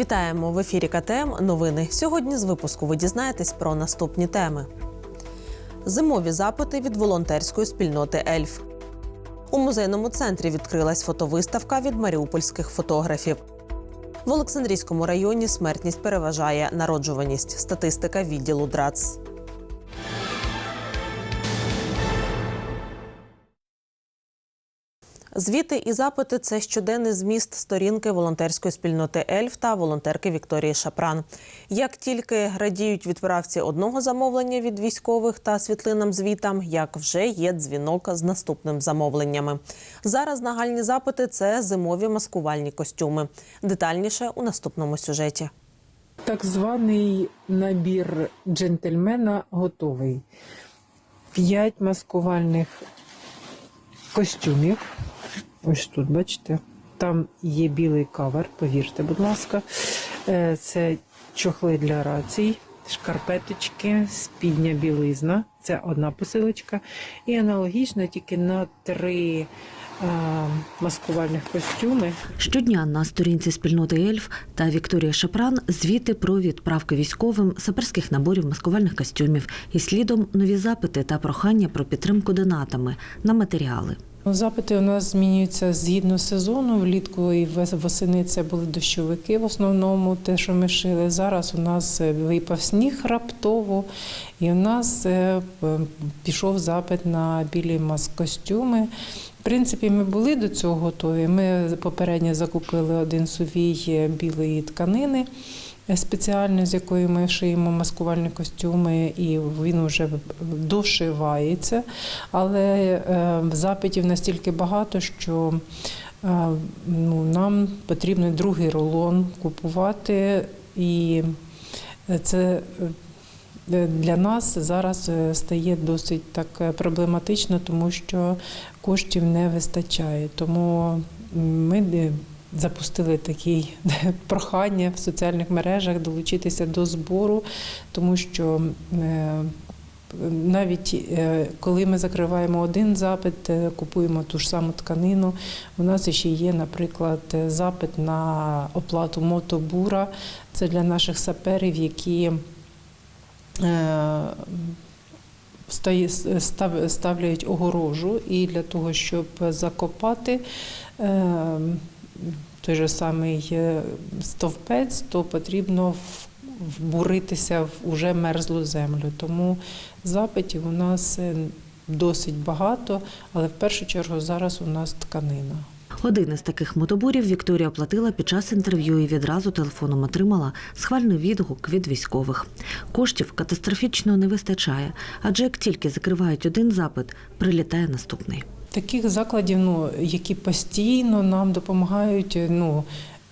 Вітаємо в ефірі КТМ. Новини. Сьогодні з випуску ви дізнаєтесь про наступні теми: зимові запити від волонтерської спільноти Ельф. У музейному центрі відкрилась фотовиставка від маріупольських фотографів. В Олександрійському районі смертність переважає народжуваність. Статистика відділу ДРАЦ. Звіти і запити це щоденний зміст сторінки волонтерської спільноти Ельф та волонтерки Вікторії Шапран. Як тільки радіють відправці одного замовлення від військових та світлинам звітам, як вже є дзвінок з наступним замовленнями. Зараз нагальні запити це зимові маскувальні костюми. Детальніше у наступному сюжеті. Так званий набір джентльмена готовий. П'ять маскувальних костюмів. Ось тут, бачите, там є білий кавер, повірте, будь ласка. Е, Це чохли для рацій, шкарпеточки, спідня білизна. Це одна посилочка. І аналогічно тільки на три е, маскувальних костюми. Щодня на сторінці спільноти Ельф та Вікторія Шапран звіти про відправки військовим саперських наборів маскувальних костюмів і слідом нові запити та прохання про підтримку донатами на матеріали. Ну, Запити у нас змінюються згідно сезону. Влітку і восени це були дощовики в основному, те, що ми шили. Зараз у нас е, випав сніг раптово, і у нас е, пішов запит на білі маскостюми. В принципі, ми були до цього готові. Ми попередньо закупили один сувій е, білої тканини. Спеціально з якої ми шиємо маскувальні костюми, і він вже дошивається. Але е, запитів настільки багато, що е, ну, нам потрібно другий рулон купувати, і це е, для нас зараз стає досить так проблематично, тому що коштів не вистачає. Тому ми запустили таке прохання в соціальних мережах долучитися до збору, тому що е, навіть е, коли ми закриваємо один запит, е, купуємо ту ж саму тканину. У нас ще є, наприклад, запит на оплату мотобура. Це для наших саперів, які стає- став- ставляють огорожу, і для того, щоб закопати той же самий е, стовпець, то потрібно вбуритися в уже мерзлу землю. Тому запитів у нас е, досить багато, але в першу чергу зараз у нас тканина. Один із таких мотобурів Вікторія оплатила під час інтерв'ю і відразу телефоном отримала схвальний відгук від військових. Коштів катастрофічно не вистачає, адже як тільки закривають один запит, прилітає наступний. Таких закладів, ну, які постійно нам допомагають. Ну,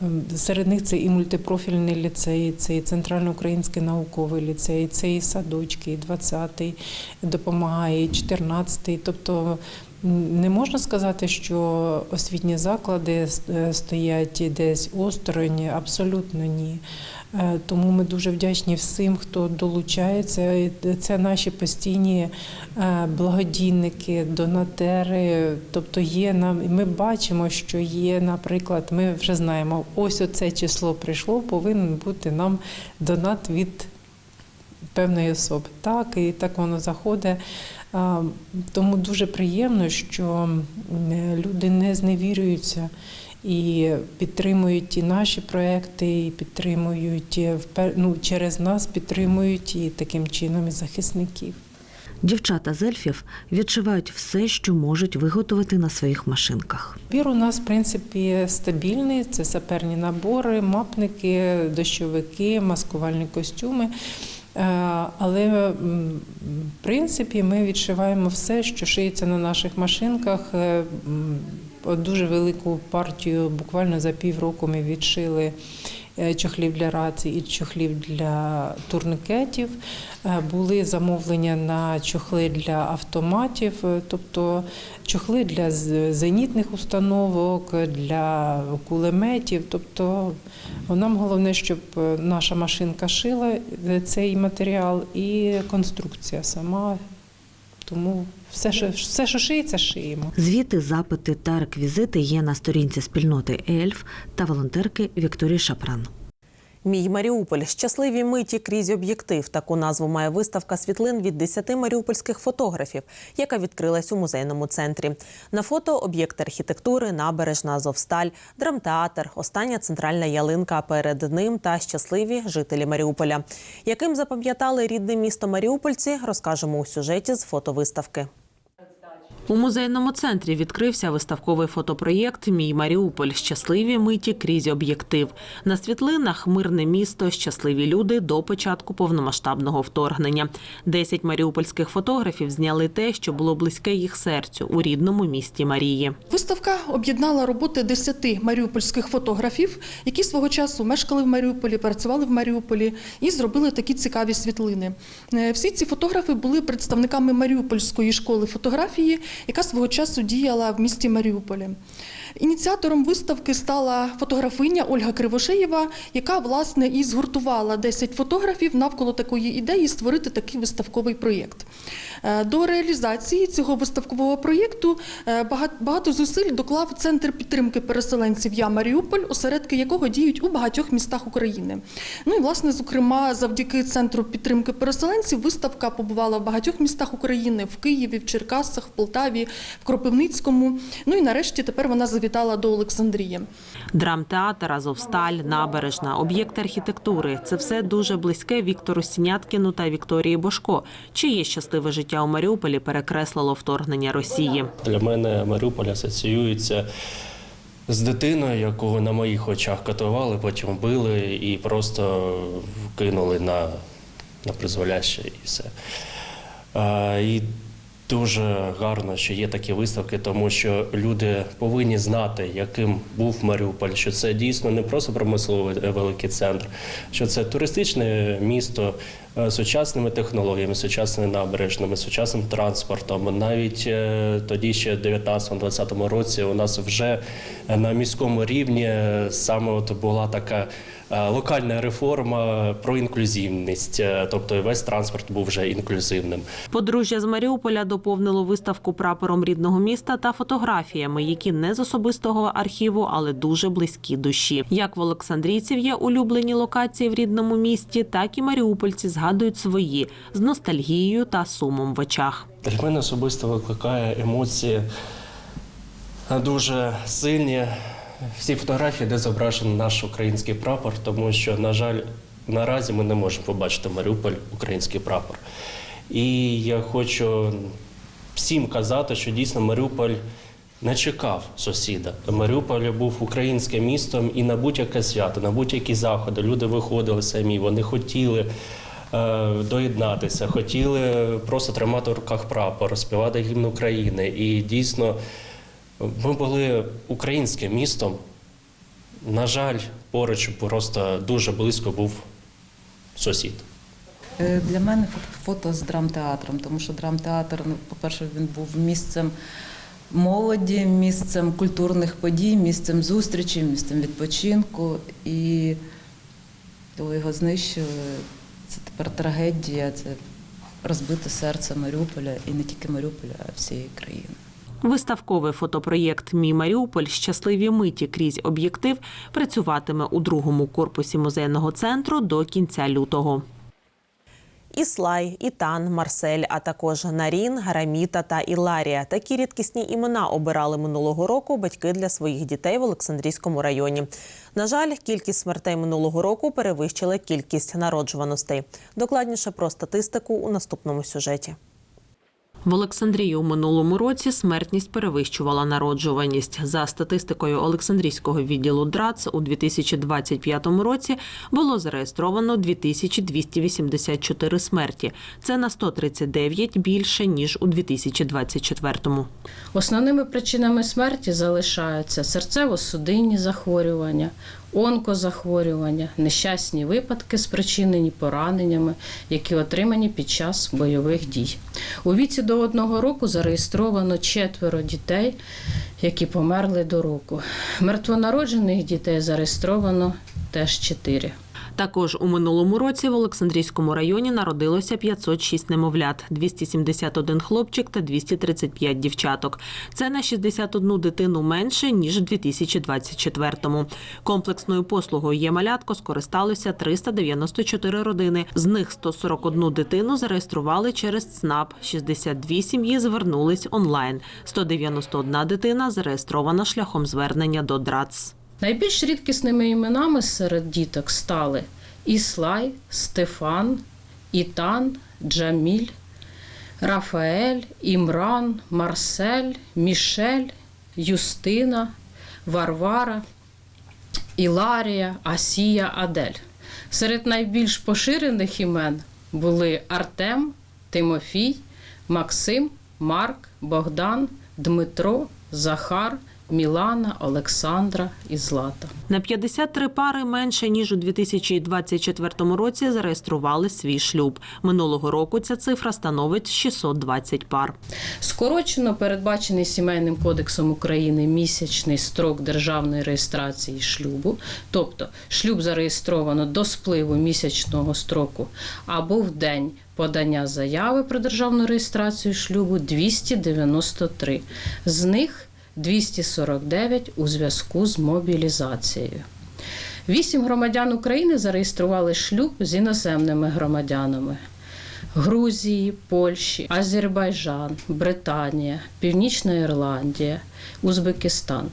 ем, серед них це і мультипрофільний ліцей, це і Центральноукраїнський науковий ліцей, це і садочки, і 20-й допомагає, і 14-й. Тобто не можна сказати, що освітні заклади е, стоять десь осторонь, абсолютно ні. Е, Тому ми дуже вдячні всім, хто долучається. Це наші постійні е, благодійники, донатери. Тобто є нам, ми бачимо, що є, наприклад, ми вже знаємо, ось оце число прийшло, повинен бути нам донат від певної особи. Так, і так воно заходить. Тому дуже приємно, що люди не зневірюються і підтримують і наші проекти, і підтримують е, ну, через нас підтримують і таким чином і захисників. Дівчата з ельфів відшивають все, що можуть виготовити на своїх машинках. Бір у нас, в принципі, стабільний. Це саперні набори, мапники, дощовики, маскувальні костюми. Е, Але в принципі ми відшиваємо все, що шиється на наших машинках. Е, Дуже велику партію, буквально за півроку ми відшили чохлів для рацій і чохлів для турникетів. Е, Були замовлення на чохли для автоматів, е, тобто чохли для зенітних установок, для кулеметів. Тобто нам головне, щоб е, наша машинка шила е, цей матеріал і конструкція сама. Тому все, що, все, що шиється, шиємо. Звіти, запити та реквізити є на сторінці спільноти Ельф та волонтерки Вікторії Шапран. Мій Маріуполь щасливі миті крізь об'єктив. Таку назву має виставка світлин від 10 маріупольських фотографів, яка відкрилась у музейному центрі. На фото об'єкт архітектури, набережна Азовсталь, драмтеатр, остання центральна ялинка перед ним та щасливі жителі Маріуполя. Яким запам'ятали рідне місто Маріупольці, розкажемо у сюжеті з фотовиставки. У музейному центрі відкрився виставковий фотопроєкт Мій Маріуполь. Щасливі миті крізь об'єктив. На світлинах мирне місто, щасливі люди до початку повномасштабного вторгнення. Десять маріупольських фотографів зняли те, що було близьке їх серцю у рідному місті Марії. Виставка об'єднала роботи 10 маріупольських фотографів, які свого часу мешкали в Маріуполі, працювали в Маріуполі і зробили такі цікаві світлини. Е, Всі ці фотографи були представниками Маріупольської школи фотографії, яка свого часу діяла в місті Маріуполі. Ініціатором виставки стала фотографиня Ольга Кривошеєва, яка власне і згуртувала 10 фотографів навколо такої ідеї створити такий виставковий проєкт. Е, До реалізації цього виставкового проєкту е, багато зусиль доклав Центр підтримки переселенців Я Маріуполь, осередки якого діють у багатьох містах України. Ну і власне, зокрема, завдяки центру підтримки переселенців виставка побувала в багатьох містах України в Києві, в Черкасах, в Полтаві, в Кропивницькому. Ну і нарешті тепер вона завітала до Олександрії. Драмтеатр, Азовсталь, набережна, об'єкт архітектури це все дуже близьке Віктору Сіняткіну та Вікторії Бошко, чиє щасливе життя у Маріуполі перекреслило вторгнення Росії. Для мене Маріуполь асоціюється з дитиною, яку на моїх очах катували, потім били і просто кинули на, на призволяще і все. А, і дуже гарно, що є такі виставки, тому що люди повинні знати, яким був Маріуполь, що це дійсно не просто промисловий великий центр, що це туристичне місто сучасними технологіями, сучасними набережними, сучасним транспортом. Навіть е, тоді, ще в 19-20 році, у нас вже е, на міському рівні е, саме от була така. е, Локальна реформа про інклюзивність, е, тобто весь транспорт був вже інклюзивним. Подружжя з Маріуполя доповнило виставку прапором рідного міста та фотографіями, які не з особистого архіву, але дуже близькі душі. Як в Олександрійців є улюблені локації в рідному місті, так і маріупольці згадують свої з ностальгією та сумом в очах. Для мене особисто викликає емоції дуже сильні. Всі фотографії, де зображений наш український прапор, тому що, на жаль, наразі ми не можемо побачити Маріуполь український прапор. І я хочу всім казати, що дійсно Маріуполь не чекав сусіда. Маріуполь був українським містом і на будь-яке свято, на будь-які заходи люди виходили самі, вони хотіли доєднатися, хотіли просто тримати в руках прапор, співати гімн України. І дійсно ми були українським містом. На жаль, поруч просто дуже близько був сусід. Е, Для мене фото- з драмтеатром, тому що драмтеатр, ну, по-перше, він був місцем молоді, місцем культурних подій, місцем зустрічі, місцем відпочинку. І його знищили, це тепер трагедія, це розбите серце Маріуполя і не тільки Маріуполя, а всієї країни. Виставковий фотопроєкт Мій Маріуполь щасливі миті крізь об'єктив працюватиме у другому корпусі музейного центру до кінця лютого. Іслай, Ітан, Марсель, а також Нарін, Гараміта та Іларія. Такі рідкісні імена обирали минулого року батьки для своїх дітей в Олександрійському районі. На жаль, кількість смертей минулого року перевищила кількість народжуваностей. Докладніше про статистику у наступному сюжеті. В Олександрії у минулому році смертність перевищувала народжуваність. За статистикою Олександрійського відділу ДРАЦ у 2025 році було зареєстровано 2284 смерті. Це на 139 більше ніж у 2024-му. Основними причинами смерті залишаються серцево-судинні захворювання, онкозахворювання, нещасні випадки, спричинені пораненнями, які отримані під час бойових дій. У віці до одного року зареєстровано четверо дітей, які померли до року. Мертвонароджених дітей зареєстровано теж чотири. Також у минулому році в Олександрійському районі народилося 506 немовлят, 271 хлопчик та 235 дівчаток. Це на 61 дитину менше ніж у 2024-му. Комплексною послугою є малятко скористалося 394 родини. З них 141 дитину зареєстрували через ЦНАП, 62 сім'ї звернулись онлайн. 191 дитина зареєстрована шляхом звернення до ДРАЦ. Найбільш рідкісними іменами серед діток стали Іслай, Стефан, Ітан, Джаміль, Рафаель, Імран, Марсель, Мішель, Юстина, Варвара, Іларія, Асія, Адель. Серед найбільш поширених імен були Артем, Тимофій, Максим, Марк, Богдан, Дмитро, Захар, Мілана, Олександра і Злата. На 53 пари менше ніж у 2024 році зареєстрували свій шлюб. Минулого року ця цифра становить 620 пар. Скорочено передбачений сімейним кодексом України місячний строк державної реєстрації шлюбу, тобто шлюб зареєстровано до спливу місячного строку або в день подання заяви про державну реєстрацію шлюбу 293. З них 249 у зв'язку з мобілізацією. Вісім громадян України зареєстрували шлюб з іноземними громадянами. Грузії, Польщі, Азербайджан, Британія, Північна Ірландія, Узбекистан.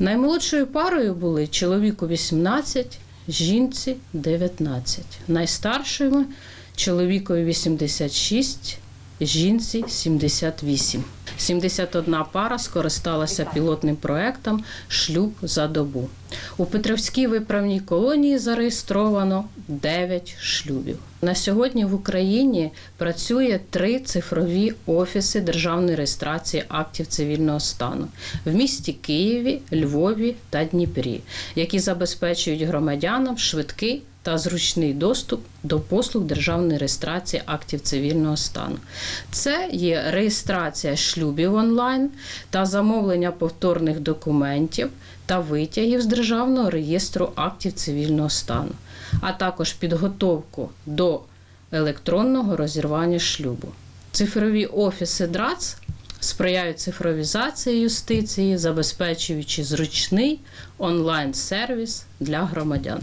Наймолодшою парою були чоловіку 18, жінці 19. Найстаршими чоловікові 86, жінці 78. 71 пара скористалася пілотним проектом Шлюб за добу. У Петровській виправній колонії зареєстровано 9 шлюбів. На сьогодні в Україні працює три цифрові офіси державної реєстрації актів цивільного стану в місті Києві, Львові та Дніпрі, які забезпечують громадянам швидкий та зручний доступ до послуг державної реєстрації актів цивільного стану. Це є реєстрація шлюбів онлайн та замовлення повторних документів та витягів з державного реєстру актів цивільного стану, а також підготовку до електронного розірвання шлюбу. Цифрові офіси ДРАЦ сприяють цифровізації юстиції, забезпечуючи зручний онлайн-сервіс для громадян.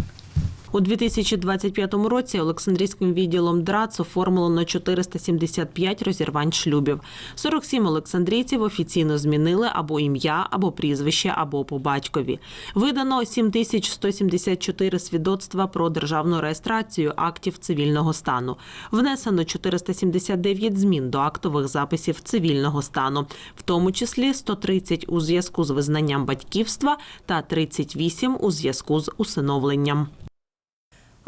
У 2025 році Олександрійським відділом ДРАЦ оформлено 475 розірвань шлюбів. 47 олександрійців офіційно змінили або ім'я, або прізвище, або по батькові. Видано 7174 свідоцтва про державну реєстрацію актів цивільного стану. Внесено 479 змін до актових записів цивільного стану, в тому числі 130 у зв'язку з визнанням батьківства та 38 у зв'язку з усиновленням.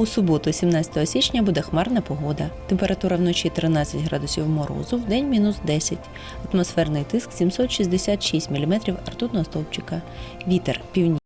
У суботу, 17 січня, буде хмарна погода. Температура вночі 13 градусів морозу, в день мінус 10. Атмосферний тиск 766 мм ртутного стовпчика. Вітер північний.